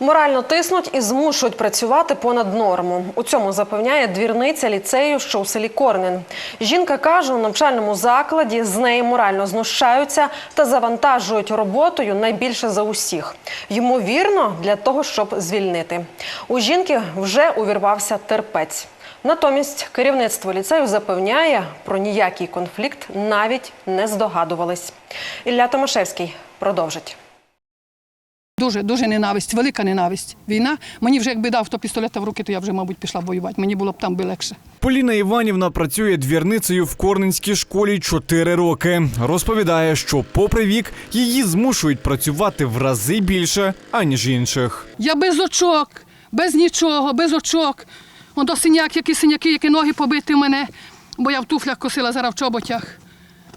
Морально тиснуть і змушують працювати понад норму. У цьому запевняє двірниця ліцею, що у селі Корнин. Жінка каже, у навчальному закладі з неї морально знущаються та завантажують роботою найбільше за усіх. Ймовірно, для того, щоб звільнити. У жінки вже увірвався терпець. Натомість керівництво ліцею запевняє, про ніякий конфлікт навіть не здогадувались. Ілля Томашевський продовжить. Дуже дуже ненависть, велика ненависть. Війна. Мені вже якби дав то пістолета в руки, то я вже, мабуть, пішла воювати. Мені було б там би легше. Поліна Іванівна працює двірницею в Корненській школі 4 роки. Розповідає, що, попри вік, її змушують працювати в рази більше, аніж інших. Я без очок, без нічого, без очок. Он до синяк, які синяки, які ноги побиті в мене, бо я в туфлях косила зараз в чоботях.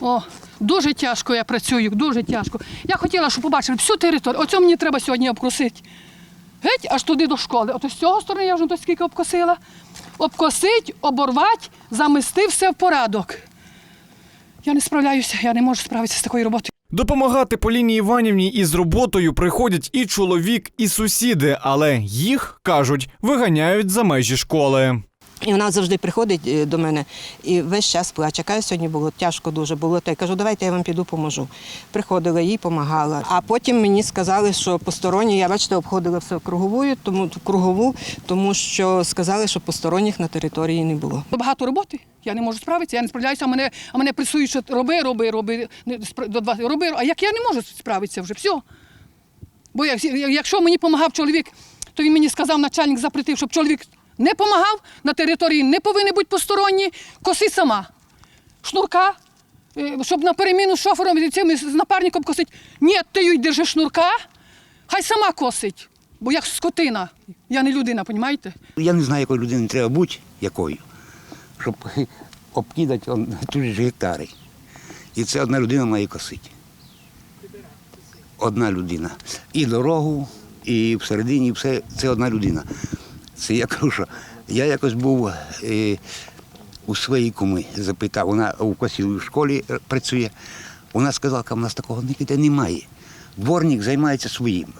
О, дуже тяжко я працюю, дуже тяжко. Я хотіла, щоб побачили всю територію. Оце мені треба сьогодні обкосити. Геть аж туди до школи. Ото з цього сторони я вже до скільки обкосила. Обкосить, оборвати, замести все в порядок. Я не справляюся, я не можу справитися з такою роботою. Допомагати Поліні Іванівні із роботою приходять і чоловік, і сусіди, але їх кажуть, виганяють за межі школи. І вона завжди приходить е, до мене і весь час плаче. Каже, сьогодні було тяжко дуже було. Та я кажу, давайте я вам піду поможу. Приходила, їй допомагала. А потім мені сказали, що посторонні, я бачите, обходила все круговою, тому кругову, тому що сказали, що посторонніх на території не було. Багато роботи. Я не можу справитися, я не справляюся, а мене, а мене пресують, що роби, роби, роби, до два, роби. А як я не можу справитися вже, все. Бо як, якщо мені допомагав чоловік, то він мені сказав, начальник запретив, щоб чоловік не допомагав, на території не повинні бути посторонні, коси сама. Шнурка, е, щоб на переміну з шофером і цим з напарником косить. Ні, ти їй держи шнурка, хай сама косить. Бо як скотина. Я не людина, розумієте? Я не знаю, якою людиною треба бути, якою, щоб обкидати тут ж гектари. І це одна людина має косити. Одна людина. І дорогу, і всередині, і все це одна людина. Це я кажу, що я якось був е, у своїй куми, запитав, вона у косівій школі е, працює. Вона сказала, що в нас такого ніде немає. Дворник займається своїм.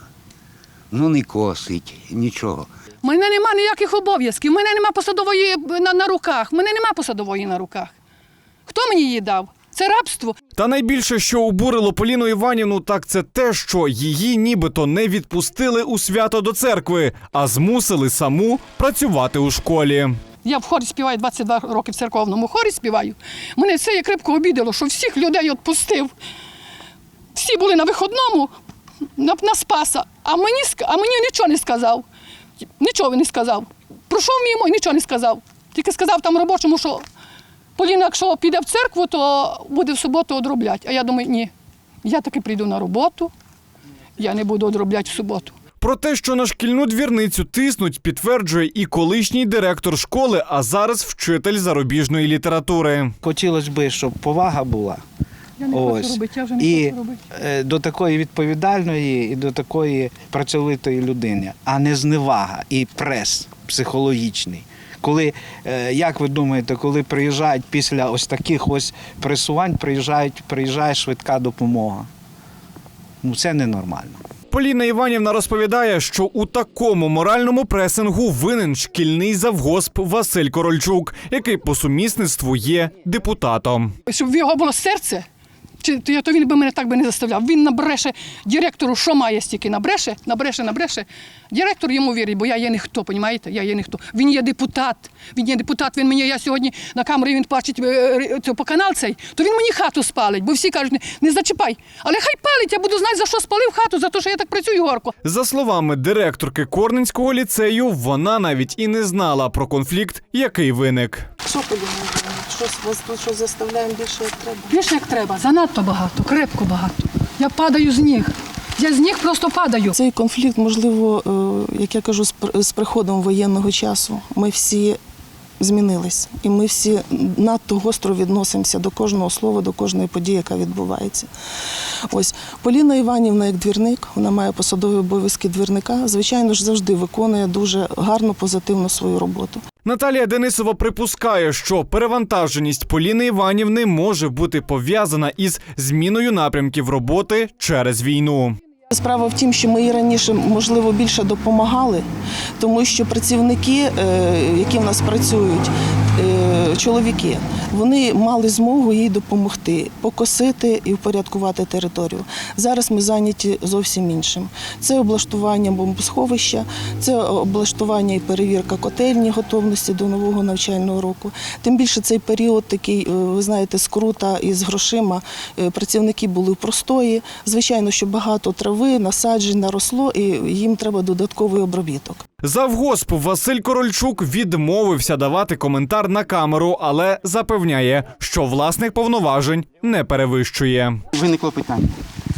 Ну не косить, нічого. У мене нема ніяких обов'язків, у мене нема посадової на, на руках, у мене нема посадової на руках. Хто мені її дав? Це рабство. Та найбільше, що обурило Поліну Іванівну, так це те, що її нібито не відпустили у свято до церкви, а змусили саму працювати у школі. Я в хорі співаю 22 роки в церковному хорі співаю. Мене це як крепко обідало, що всіх людей відпустив. Всі були на виходному на, на Спаса, а мені, а мені нічого не сказав. Нічого не сказав. Пройшов мимо і нічого не сказав. Тільки сказав там робочому, що Поліна, якщо піде в церкву, то буде в суботу одробляти. А я думаю, ні. Я таки прийду на роботу, я не буду одробляти в суботу. Про те, що на шкільну двірницю тиснуть, підтверджує і колишній директор школи, а зараз вчитель зарубіжної літератури. Хотілося б, щоб повага була. Я не Ось. хочу робити, я вже не І хочу робити. е, до такої відповідальної і до такої працьовитої людини, а не зневага і прес психологічний. Коли, е, як ви думаєте, коли приїжджають після ось таких ось пресувань, приїжджають, приїжджає швидка допомога. Ну це ненормально. Поліна Іванівна розповідає, що у такому моральному пресингу винен шкільний завгосп Василь Корольчук, який по сумісництву є депутатом. щоб в його було серце, чи то, я- то він би мене так би не заставляв. Він набреше директору, що має стільки, набреше, набреше, набреше. Директор йому вірить, бо я є ніхто, понімаєте? Я є ніхто. Він є депутат. Він є депутат. Він мені, я сьогодні на камері він бачить е, е, по канал цей, то він мені хату спалить, бо всі кажуть, не, зачіпай. Але хай палить, я буду знати, за що спалив хату, за те, що я так працюю горко. За словами директорки Корненського ліцею, вона навіть і не знала про конфлікт, який виник. Що подумали? Щось вас тут щось заставляємо більше як треба. Більше як треба, занадто багато, крепко багато. Я падаю з ніг. Я з ніг просто падаю. Цей конфлікт, можливо, е, як я кажу, з з приходом воєнного часу ми всі змінились. І ми всі надто гостро відносимося до кожного слова, до кожної події, яка відбувається. Ось Поліна Іванівна, як двірник, вона має посадові обов'язки двірника. Звичайно ж, завжди виконує дуже гарно, позитивно свою роботу. Наталія Денисова припускає, що перевантаженість Поліни Іванівни може бути пов'язана із зміною напрямків роботи через війну. Справа в тім, що ми і раніше, можливо, більше допомагали, тому що працівники, е, які в нас працюють, чоловіки, вони мали змогу їй допомогти покосити і впорядкувати територію. Зараз ми зайняті зовсім іншим. Це облаштування бомбосховища, це облаштування і перевірка котельні готовності до нового навчального року. Тим більше цей період такий, е, ви знаєте, скрута із грошима. Е, Працівники були в простої. Звичайно, що багато трави, насаджень наросло, і їм треба додатковий обробіток. Завгосп Василь Корольчук відмовився давати коментар на камеру, але запевняє, що власних повноважень не перевищує. Виникло питання.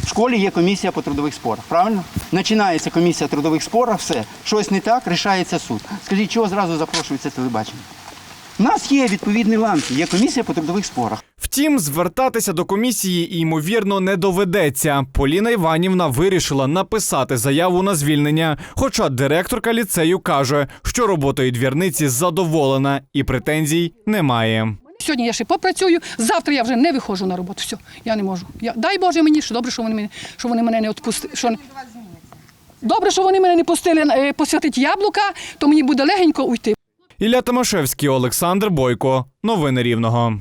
В школі є комісія по трудових спорах, правильно? Починається комісія трудових спорах, все. Щось не так, рішається суд. Скажіть, чого зразу запрошується телебачення? У нас є відповідні ланки, є комісія по трудових спорах. Втім, звертатися до комісії ймовірно не доведеться. Поліна Іванівна вирішила написати заяву на звільнення. Хоча директорка ліцею каже, що роботою двірниці задоволена і претензій немає. Сьогодні я ще попрацюю, завтра я вже не виходжу на роботу. Все, я не можу. Я, дай Боже мені, що добре, що вони мене, що вони мене не відпустили. Що... Добре, що вони мене не пустили е, посвятити яблука, то мені буде легенько уйти. Ілля Тимошевський, Олександр Бойко. Новини Рівного.